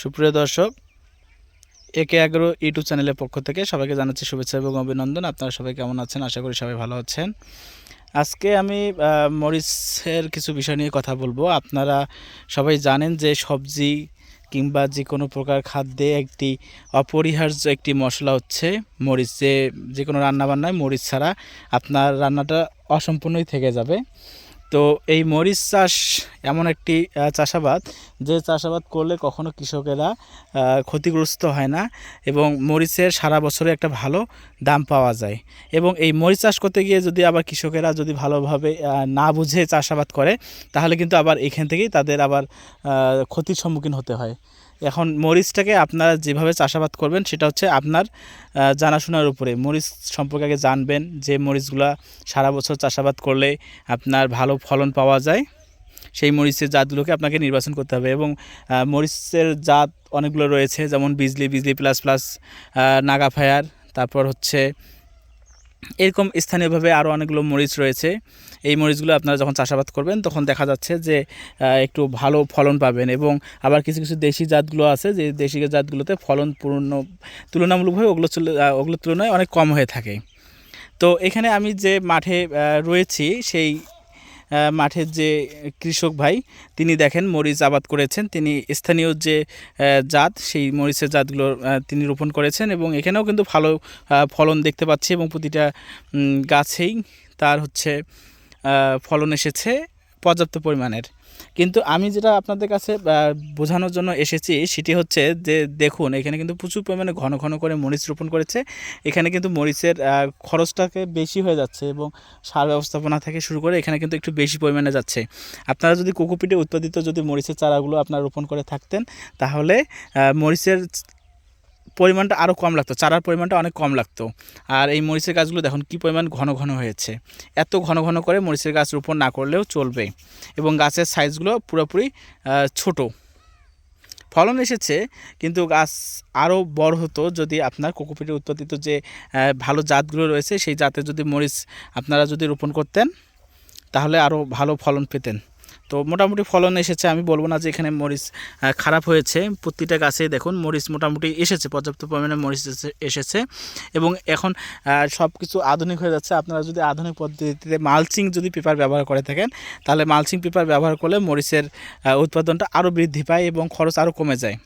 সুপ্রিয় দর্শক, একে এগারো ইউটিউব চ্যানেলের পক্ষ থেকে সবাইকে জানাচ্ছি শুভেচ্ছা এবং অভিনন্দন। আপনারা সবাই কেমন আছেন? আশা করি সবাই ভালো আছেন। আজকে আমি মরিচের কিছু বিষয় নিয়ে কথা বলব। আপনারা সবাই জানেন যে সবজি কিংবা যে কোনো প্রকার খাদ্যে একটি অপরিহার্য একটি মশলা হচ্ছে মরিচ। যে যে কোনো রান্নাবান্নায় মরিচ ছাড়া আপনার রান্নাটা অসম্পূর্ণই থেকে যাবে। তো এই মরিচ চাষ এমন একটি চাষাবাদ যে চাষাবাদ করলে কখনো কৃষকেরা ক্ষতিগ্রস্ত হয় না এবং মরিচের সারা বছরে একটা ভালো দাম পাওয়া যায়। এবং এই মরিচ চাষ করতে গিয়ে যদি আবার কৃষকেরা যদি ভালোভাবে না বুঝে চাষাবাদ করে, তাহলে কিন্তু আবার এখান থেকেই তাদের আবার ক্ষতির সম্মুখীন হতে হয়। এখন মরিচটাকে আপনারা যেভাবে চাষাবাদ করবেন, সেটা হচ্ছে আপনার জানাশোনার উপরে। মরিচ সম্পর্কে আগে জানবেন যে মরিচগুলা সারা বছর চাষাবাদ করলে আপনার ভালো ফলন পাওয়া যায়। সেই মরিচের জাতগুলোকে আপনাকে নির্বাচন করতে হবে এবং মরিচের জাত অনেকগুলো রয়েছে, যেমন Bijli Bijli plus plus Naga fire তারপর হচ্ছে এরকম স্থানীয়ভাবে আরও অনেকগুলো মরিচ রয়েছে। এই মরিচগুলো আপনারা যখন চাষাবাদ করবেন, তখন দেখা যাচ্ছে যে একটু ভালো ফলন পাবেন এবং আবার কিছু কিছু দেশি জাতগুলো আছে যে, দেশি জাতগুলোতে ফলন পূর্ণ, তুলনামূলকভাবে ওগুলো ওগুলোর তুলনায় অনেক কম হয়ে থাকে। তো এখানে আমি যে মাঠে রয়েছি, সেই মাঠের যে কৃষক ভাই, তিনি দেখেন মরিচ আবাদ করেছেন। তিনি স্থানীয় যে জাত, সেই মরিচের জাতগুলো তিনি রোপণ করেছেন এবং এখানেও কিন্তু ভালো ফলন দেখতে পাচ্ছি এবং প্রতিটা গাছেই তার হচ্ছে ফলন এসেছে পর্যাপ্ত পরিমাণের। কিন্তু আমি যেটা আপনাদের কাছে বোঝানোর জন্য এসেছি সেটি হচ্ছে যে দেখুন, এখানে কিন্তু প্রচুর পরিমাণে ঘন ঘন করে মরিচ রোপণ করেছে। এখানে কিন্তু মরিচের খরচটাকে বেশি হয়ে যাচ্ছে এবং সার ব্যবস্থাপনা থেকে শুরু করে এখানে কিন্তু একটু বেশি পরিমাণে যাচ্ছে। আপনারা যদি কোকোপিটে উৎপাদিত যদি মরিচের চারাগুলো আপনারা রোপণ করে থাকতেন, তাহলে মরিচের পরিমাণটা আরও কম লাগতো, চারার পরিমাণটা অনেক কম লাগতো। আর এই মরিচের গাছগুলো দেখুন কী পরিমাণ ঘন ঘন হয়েছে। এত ঘন ঘন করে মরিচের গাছ রোপণ না করলেও চলবে এবং গাছের সাইজগুলো পুরোপুরি ছোট। ফলন এসেছে, কিন্তু গাছ আরও বড় হতো যদি আপনার কোকোপিটে উৎপাদিত যে ভালো জাতগুলো রয়েছে, সেই জাতের যদি মরিচ আপনারা যদি রোপণ করতেন, তাহলে আরও ভালো ফলন পেতেন। তো মোটামুটি ফলন এসেছে, আমি বলব না যে এখানে মরিচ খারাপ হয়েছে। প্রতিটা গাছে দেখুন, মরিচ মোটামুটি এসেছে, পর্যাপ্ত পরিমাণে মরিচ এসে- এসেছে। এবং এখন সব কিছু আধুনিক হয়ে যাচ্ছে। আপনারা যদি আধুনিক পদ্ধতিতে মালচিং যদি পেপার ব্যবহার করে থাকেন, তাহলে মালচিং পেপার ব্যবহার করলে মরিচের উৎপাদনটা আরও বৃদ্ধি পায় এবং খরচ আরও কমে যায়।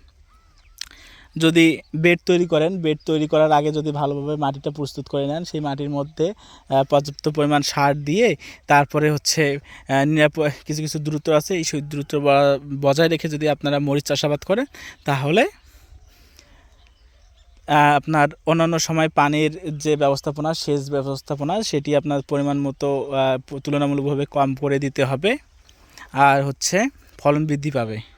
যদি বেড তৈরি করেন, বেড তৈরি করার আগে যদি ভালোভাবে মাটিটা প্রস্তুত করে নেন, সেই মাটির মধ্যে পর্যাপ্ত পরিমাণ সার দিয়ে তারপরে হচ্ছে কিছু কিছু দূরত্ব আছে, এই সেই দূরত্ব ব- বজায় রেখে যদি আপনারা মরিচ চাষাবাদ করেন, তাহলে আপনার অন্যান্য সময় পানির যে ব্যবস্থাপনা, সেচ ব্যবস্থাপনা, সেটি আপনার পরিমাণ মতো তুলনামূলকভাবে কম করে দিতে হবে। আর হচ্ছে ফলন বৃদ্ধি পাবে।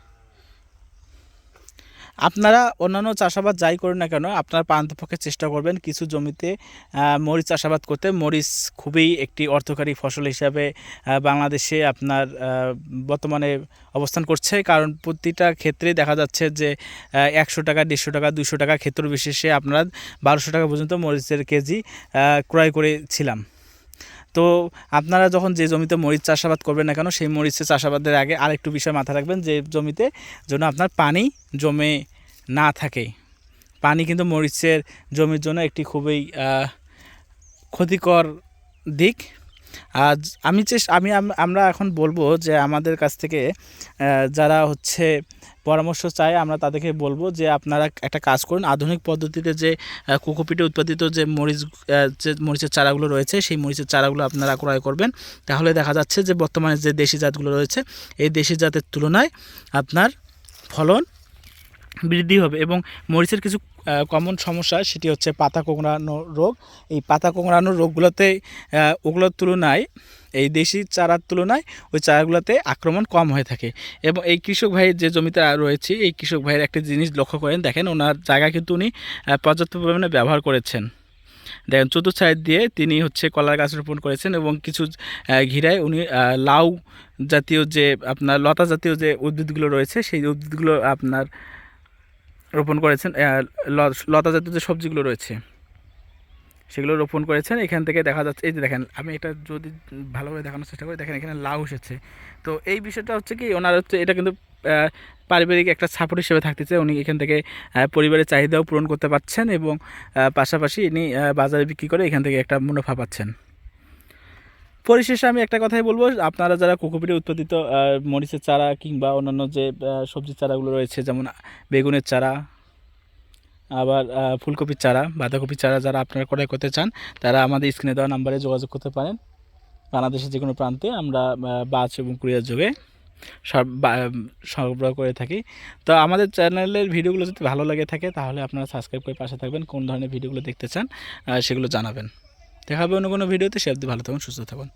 আপনারা অন্যান্য চাষাবাদ যাই করুন না কেন, আপনারা পান্তপক্ষে চেষ্টা করবেন কিছু জমিতে মরিচ চাষাবাদ করতে। মরিচ খুবই একটি অর্থকারী ফসল হিসাবে বাংলাদেশে আপনার বর্তমানে অবস্থান করছে। কারণ প্রতিটা ক্ষেত্রে দেখা যাচ্ছে যে একশো টাকা, দেড়শো টাকা দুশো টাকা ক্ষেত্র বিশেষে আপনারা বারোশো টাকা পর্যন্ত মরিচের কেজি ক্রয় করেছিলাম। তো আপনারা যখন যে জমিতে মরিচ চাষাবাদ করবেন না কেন, সেই মরিচের চাষাবাদের আগে আরেকটু বিষয় মাথায় রাখবেন যে জমিতে যেন আপনার পানি জমে না থাকে। পানি কিন্তু মরিচের জমির জন্য একটি খুবই ক্ষতিকর দিক। আজ আমি চেষ্টা আমি আমরা এখন বলব যে আমাদের কাছ থেকে যারা হচ্ছে পরামর্শ চায়, আমরা তাদেরকে বলব যে আপনারা একটা কাজ করুন। আধুনিক পদ্ধতিতে যে কোকোপিটে উৎপাদিত যে মরিচ যে মরিচের চারাগুলো রয়েছে, সেই মরিচের চারাগুলো আপনারা ক্রয় করবেন। তাহলে দেখা যাচ্ছে যে বর্তমানে যে দেশি জাতগুলো রয়েছে, এই দেশি জাতের তুলনায় আপনার ফলন বৃদ্ধি হবে এবং মরিচের কিছু কমন সমস্যা, সেটি হচ্ছে পাতা কোঁকড়ানো রোগ। এই পাতা কোঁকড়ানো রোগগুলোতে ওগুলোর তুলনায়, এই দেশি চারার তুলনায়, ওই চারাগুলোতে আক্রমণ কম হয়ে থাকে। এবং এই কৃষক ভাইয়ের যে জমিতে রয়েছে, এই কৃষক ভাইয়ের একটা জিনিস লক্ষ্য করেন। দেখেন, ওনার জায়গা কিন্তু উনি পর্যাপ্ত পরিমাণে ব্যবহার করেছেন। দেখেন, চতুর্থ সাইড দিয়ে তিনি হচ্ছে কলার গাছ রোপণ করেছেন এবং কিছু ঘিরায় উনি লাউ জাতীয় যে, আপনার লতা জাতীয় যে উদ্ভিদগুলো রয়েছে, সেই উদ্ভিদগুলো আপনার রোপণ করেছেন লতা জাতীয় যে সবজিগুলো রয়েছে, সেগুলো রোপণ করেছেন। এখান থেকে দেখা যাচ্ছে, এই যে দেখেন, আমি এটা যদি ভালোভাবে দেখানোর চেষ্টা করি, দেখেন এখানে লাউ এসেছে। তো এই বিষয়টা হচ্ছে কি, ওনার হচ্ছে, এটা কিন্তু পারিবারিক একটা সাপোর্ট হিসেবে থাকতেছে। উনি এখান থেকে পরিবারের চাহিদাও পূরণ করতে পারছেন এবং পাশাপাশি ইনি বাজারে বিক্রি করে এখান থেকে একটা মুনাফা পাচ্ছেন। পরিশেষে আমি একটা কথাই বলব, আপনারা যারা কোকোপিটে উৎপাদিত মরিচের চারা কিংবা অন্যান্য যে সবজির চারাগুলো রয়েছে, যেমন বেগুনের চারা, আবার ফুলকপির চারা, বাঁধাকপির চারা যারা আপনারা ক্রয় করতে চান, তারা আমাদের স্ক্রিনে দেওয়া নাম্বারে যোগাযোগ করতে পারেন। বাংলাদেশের যে কোনো প্রান্তে আমরা বাস এবং কুরিয়ার যোগে সরবরাহ করে থাকি। তো আমাদের চ্যানেলের ভিডিওগুলো যদি ভালো লাগে থাকে, তাহলে আপনারা সাবস্ক্রাইব করে পাশে থাকবেন, কোন ধরনের ভিডিওগুলো দেখতে চান সেগুলো জানাবেন। দেখা হবে অন্য কোনো ভিডিওতে সে আপনি ভালো থাকুন সুস্থ থাকুন।